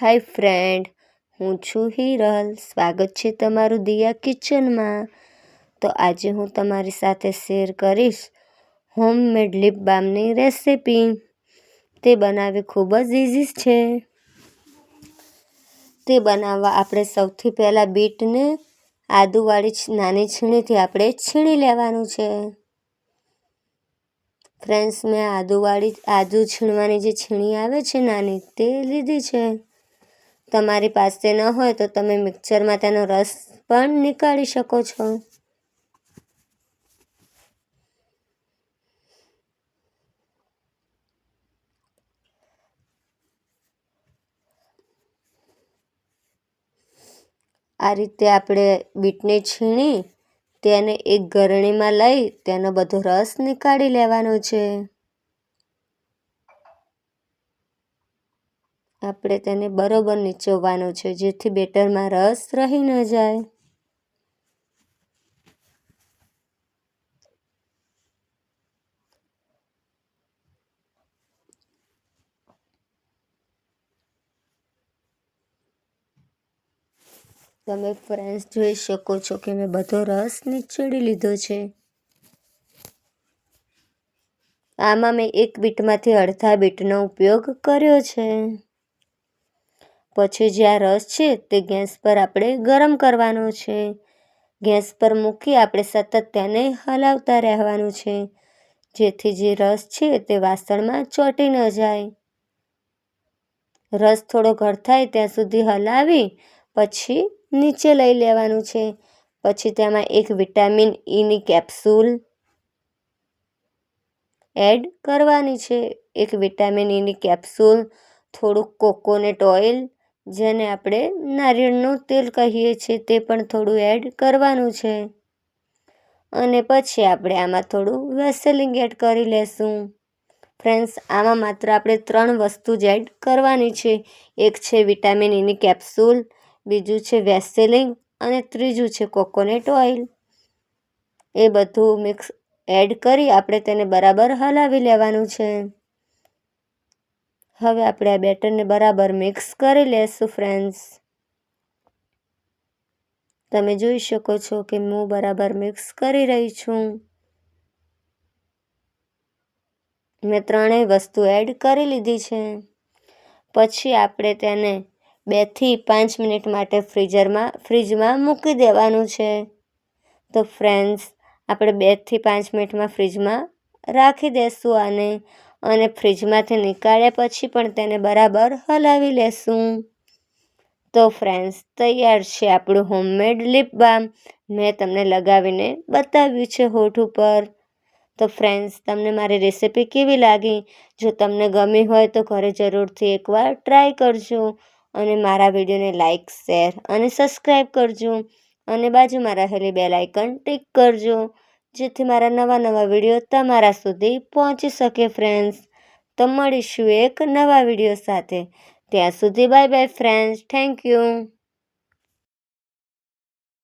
હાય friend, હું છું હિરલ. સ્વાગત છે તમારું દિયા કિચનમાં. તો આજે હું તમારી સાથે શેર કરીશ હોમમેડ લીપ બામની રેસિપી. તે બનાવવી ખૂબ જ ઇઝી છે. તે બનાવવા આપણે સૌથી પહેલાં બીટને આદુવાળી નાની છીણીથી આપણે છીણી લેવાનું છે. ફ્રેન્ડ્સ, મેં આદુવાળી, આદુ છીણવાની જે છીણી આવે છે નાની, તે લીધી છે. તમારી પાસે ન હોય તો તમે મિક્સરમાં તેનો રસ પણ નીકાળી શકો છો. આ રીતે આપણે બીટને છીણી તેને એક ગરણીમાં લઈ તેનો બધો રસ નીકાળી લેવાનો છે. આપણે તેને બરોબર નીચોવવાનો છે, જેથી બેટરમાં રસ રહી ન જાય. તમે ફ્રેન્ડ્સ જોઈ શકો છો કે મેં બધો રસ નીચોડી લીધો છે. આમાં મેં એક બીટમાંથી અડધા બીટનો ઉપયોગ કર્યો છે. પછી જે આ રસ છે તે ગેસ પર આપણે ગરમ કરવાનો છે. ગેસ પર મૂકી આપણે સતત તેને હલાવતા રહેવાનું છે. જેથી જે રસ છે તે વાસણમાં ચોંટી ન જાય. રસ થોડો ઘર થાય ત્યાં સુધી હલાવી પછી નીચે લઈ લેવાનું છે. પછી તેમાં એક વિટામિન ઈની કેપ્સ્યુલ એડ કરવાની છે. એક વિટામિન ઈની કેપ્સ્યુલ, થોડુંક કોકોનટ ઓઇલ જેને આપણે નારિયેળનું તેલ કહીએ છીએ તે પણ થોડું એડ કરવાનું છે. અને પછી આપણે આમાં થોડું વેસેલિંગ એડ કરી લેશું. ફ્રેન્ડ્સ આમાં માત્ર આપણે ત્રણ વસ્તુ જ એડ કરવાની છે. એક છે વિટામિન એની કેપ્સ્યુલ બીજું છે વેસેલિંગ અને ત્રીજું છે કોકોનટ ઓઇલ એ બધું મિક્સ એડ કરી આપણે તેને બરાબર હલાવી લેવાનું છે. હવે આપણે આ બેટરને બરાબર મિક્સ કરી લેશું ફ્રેન્ડ્સ તમે જોઈ શકો છો કે હું બરાબર મિક્સ કરી રહી છું. મેં ત્રણેય વસ્તુ એડ કરી લીધી છે. પછી આપણે તેને બેથી પાંચ મિનિટ માટે ફ્રીઝરમાં, ફ્રીજમાં મૂકી દેવાનું છે. તો ફ્રેન્ડ્સ આપણે બેથી પાંચ મિનિટમાં ફ્રીજમાં રાખી દઈશું આને અને ફ્રીજમાંથી નીકાળ્યા પછી પણ તેને બરાબર હલાવી લેશું. તો ફ્રેન્ડ્સ તૈયાર છે આપણું હોમમેડ લીપ બામ મેં તમને લગાવીને બતાવ્યું છે હોઠ ઉપર. તો ફ્રેન્ડ્સ તમને મારી રેસિપી કેવી લાગી? જો તમને ગમી હોય તો ઘરે જરૂરથી એકવાર ટ્રાય કરજો. અને મારા વિડીયોને લાઇક શેર અને સબસ્ક્રાઈબ કરજો. અને બાજુમાં રહેલી બેલ આઇકન ટિક કરજો. જેથી મારા નવા નવા વીડિયો તમારા સુધી પહોંચી શકે ફ્રેન્ડ્સ તો મળીશું એક નવા વીડિયો સાથે. ત્યાં સુધી bye bye friends thank you